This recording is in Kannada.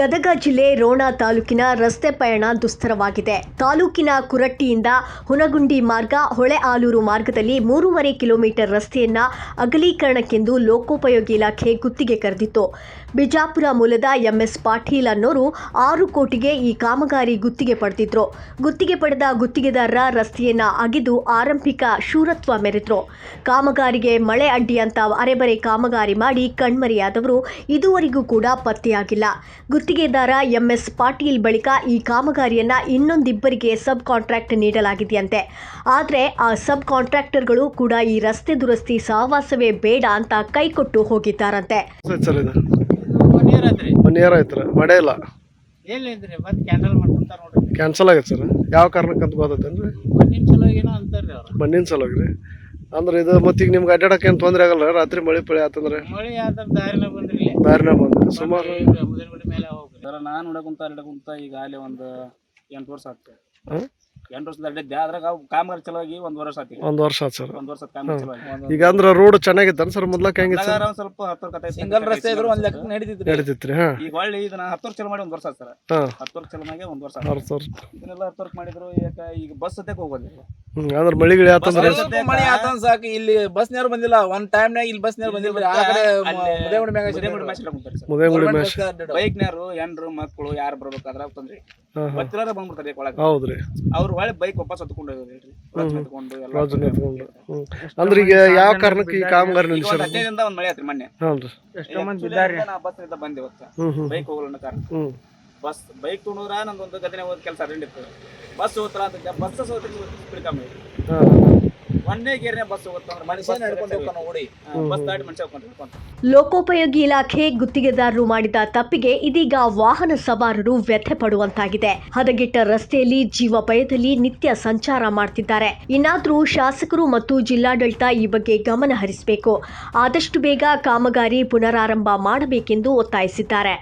ಗದಗ ಜಿಲ್ಲೆ ರೋಣ ತಾಲೂಕಿನ ರಸ್ತೆ ಪಯಣ ದುಸ್ತರವಾಗಿದೆ. ತಾಲೂಕಿನ ಕುರಟ್ಟಿಯಿಂದ ಹುನಗುಂಡಿ ಮಾರ್ಗ, ಹೊಳೆ ಆಲೂರು ಮಾರ್ಗದಲ್ಲಿ ಮೂರುವರೆ ಕಿಲೋಮೀಟರ್ ರಸ್ತೆಯನ್ನ ಅಗಲೀಕರಣಕ್ಕೆಂದು ಲೋಕೋಪಯೋಗಿ ಇಲಾಖೆ ಗುತ್ತಿಗೆ ಕರೆದಿತ್ತು. ಬಿಜಾಪುರ ಮೂಲದ ಎಂಎಸ್ ಪಾಟೀಲ್ ಅನ್ನೋರು ಆರು ಕೋಟಿಗೆ ಈ ಕಾಮಗಾರಿ ಗುತ್ತಿಗೆ ಪಡೆದಿದ್ರು. ಗುತ್ತಿಗೆ ಪಡೆದ ಗುತ್ತಿಗೆದಾರರ ರಸ್ತೆಯನ್ನ ಅಗೆದು ಆರಂಭಿಕ ಶೂರತ್ವ ಮೆರೆದ್ರು. ಕಾಮಗಾರಿಗೆ ಮಳೆ ಅಡ್ಡಿ ಅರೆಬರೆ ಕಾಮಗಾರಿ ಮಾಡಿ ಕಣ್ಮರೆಯಾದವರು ಇದುವರೆಗೂ ಕೂಡ ಪತ್ತೆಯಾಗಿಲ್ಲ. ಗುತ್ತಿಗೆದಾರ ಎಂಎಸ್ ಪಾಟೀಲ್ ಬಳಿಕ ಈ ಕಾಮಗಾರಿಯನ್ನ ಇನ್ನೊಂದಿಬ್ಬರಿಗೆ ಸಬ್ ಕಾಂಟ್ರಾಕ್ಟ್ ನೀಡಲಾಗಿದೆಯಂತೆ. ಆದರೆ ಆ ಸಬ್ ಕಾಂಟ್ರಾಕ್ಟರ್ಗಳು ಕೂಡ ಈ ರಸ್ತೆ ದುರಸ್ತಿ ಸಹವಾಸವೇ ಬೇಡ ಅಂತ ಕೈಕೊಟ್ಟು ಹೋಗಿದ್ದಾರಂತೆ. ಒನ್ ಇಯರ್ ಆಯ್ತು ಇಲ್ಲ. ಕ್ಯಾನ್ಸಲ್ ಆಗೈತೆ ಸರ್. ಯಾವ ಕಾರಣಕ್ಕೆ ಅಂತ ಅವ್ರು. ಮಣ್ಣಿನ ಸಲುವಾಗಿ ರೀ. ಅಂದ್ರೆ ಇದು ಮತ್ತೆ ಈಗ ನಿಮ್ಗೆ ಅಡ್ಡಾಡಕ್ಕೆ ಏನು ತೊಂದರೆ ಆಗಲ್ಲ ರಾತ್ರಿ ಮಳೆ ಪಳೆ ಆತಂದ್ರೆ? ಮಳಿ ಆದ್ರ ದಾರಿನ ಬಂದ್ರಿ ಇಲ್ಲಿ. ದಾರಿನ ಬಂದು ಸುಮಾರು ಮೇಲೆ ಹೋಗ್ರಿ. ನಾನು ನೋಡಕುಂತ ಅಡ್ಡಕುಂತ ಈಗ ಅಲ್ಲಿ ಒಂದು ಎಂಟು ವರ್ಷ ಆಯ್ತು ಹಾಂ? ಎಂಟು ವರ್ಷದ ಅಡ್ಡಿದ್ದೆ ಅದ್ರಾಗ ಅವು ಕಾಮಗಾರಿ ಒಂದು ವರ್ಷ ಆಯ್ತು ಈಗ. ಒಂದು ವರ್ಷ ಆಯ್ತು ಸರ್. ಒಂದು ಕಾಮಗಾರಿ ಚಲೋಗಿ ಈಗ ಅಂದ್ರ ರೋಡ್ ಚೆನ್ನಾಗಿತ್ತಾನ ಸರ್ ಮೊದ್ಲಕ್ಕೆ ಹೆಂಗಿತ್ತು ಸರ್? ಅದ್ರಾಗ ಒಂದ್ ಸ್ವಲ್ಪ ಹತ್ತು ಕತೆ ಸಿಂಗಲ್ ರಸ್ತೆ ಇದ್ರು ಒಂದ್ ಲೆಕ್ಕ ನಡೀತಿದ್ರಿ ನಡೀತಿತ್ರಿ ಹಾಂ. ಈಗ ಹೊಳ್ಳಿ ಇದನ್ನ ಹತ್ತು ವರ್ಷ ಚಲೋ ಮಾಡಿ ಒಂದು ವರ್ಷ ಆಯ್ತು ಸರ್. ಹಾಂ. ಹತ್ತು ವರ್ಷ ಚಲೋ ಮಾಡಿ ಒಂದು ವರ್ಷ ಆರು ಸರ್ ಇದನ್ನೆಲ್ಲ ಹತ್ತು ವರ್ಷ ಮಾಡಿದ್ರು ಯಾಕ ಈಗ ಬಸ್ ಸದ್ಯಕ್ಕೆ ಹೋಗೋದಿಲ್ಲ ಹ್ಞೂ ಅಂದ್ರೆ ಮಳಿಗಿಳಿ ಆತಂದ್ರೆ ಸ್ವಲ್ಪ ಮಳೆ ಆತಂದ್ ಸಾಕು. ಇಲ್ಲಿ ಬಸ್ ನೇರ ಬಂದಿಲ್ಲ. ಒಂದ್ ಟೈಮ್ ನಾಗ ಇಲ್ಲಿ ಬಸ್ ನೇರ ಬಂದಿಲ್ಲ ಆ ಕಡೆ ಮುದೇಗುಡಿ ಮ್ಯಾಗ ಮುದೇಗುಡಿ ಮ್ಯಾಚ್ ಕುಂತಾರ ಸರ್. ಮುದೇಗುಡಿ ಮ್ಯಾಚ್ ಬೈಕ್ ನೇರು ಹೆಣ್ರು ಮಕ್ಕಳು ಯಾರು ಬರ್ಬೇಕಾದ್ರ ತೊಂದ್ರಿ ಹಾಂ ಹಾಂ. ಗೊತ್ತಿರೋರ ಬಂದ್ಬಿಡ್ತಾರೆ ಒಳಗೆ ಹೌದ್ರಿ. ಅವ್ರು ಒಳ್ಳೆ ಬೈಕ್ ವಾಪಸ್ ಹೊತ್ಕೊಂಡು ಹೋಗೋದ್ರಿ ರಜೆ ಹೊತ್ಕೊಂಡು ಎಲ್ಲ ರಾಜನ ಎತ್ಕೊಂಡು ಹ್ಞೂ ಅಂದ್ರೆ ಈಗ ಯಾವ ಕಾರಣಕ್ಕೆ ಈ ಕಾಮಗಾರಿ ಒಂದ್ ಹದಿನೈದಿಂದ ಒಂದ್ ಮಳೆ ಆತ್ರಿ ಮೊನ್ನೆ. ಹಾಂ ರೀ ಎಷ್ಟೋ ಮಂದಿ ಇದ್ದಾರೆ. ನಾ ಬಸ್ ಬಂದೆ ಇವತ್ತು. ಹ್ಞೂ ಹ್ಞೂ ಬೈಕ್ ಹೋಗಲ್ಲ ಕಾರಣ. ಹ್ಞೂ ಬಸ್ ಬೈಕ್ ತೊಗೊಂಡ್ರ ನಂದೊಂದು ಗದನೆ ಹೋದ ಕೆಲಸ ಇತ್ತು ಬಸ್ ಹೋತ್ರ ಅಂತ ಬಸ್ ಸೋತ್ರಿ ಕಮ್ಮಿ. ಹಾಂ. ಹಾಂ ಒಂದೇ ಗೇರ್ನೆ ಬಸ್ ಹೋಗ್ತಂದ್ರೆ ಮನುಷ್ಯ ನಡ್ಕೊಂಡು ಹೋಗ್ತಾನ ಓಡಿ. ಬಸ್ ದಾಟಿ ಮನುಷ್ಯ ಹೋಗ್ಕೊಂಡು ಹಿಡ್ಕೊಂಡು ಲೋಕೋಪಯೋಗಿ ಇಲಾಖೆ ಗುತ್ತಿಗೆದಾರರು ಮಾಡಿದ ತಪ್ಪಿಗೆ ಇದೀಗ ವಾಹನ ಸವಾರರು ವ್ಯಥೆ ಪಡುವಂತಾಗಿದೆ. ಹದಗೆಟ್ಟ ರಸ್ತೆಯಲ್ಲಿ ಜೀವ ಭಯದಲ್ಲಿ ನಿತ್ಯ ಸಂಚಾರ ಮಾಡ್ತಿದ್ದಾರೆ. ಇನ್ನಾದ್ರೂ ಶಾಸಕರು ಮತ್ತು ಜಿಲ್ಲಾಡಳಿತ ಈ ಬಗ್ಗೆ ಗಮನ ಹರಿಸಬೇಕು. ಆದಷ್ಟು ಬೇಗ ಕಾಮಗಾರಿ ಪುನರಾರಂಭ ಮಾಡಬೇಕೆಂದು ಒತ್ತಾಯಿಸಿದ್ದಾರೆ.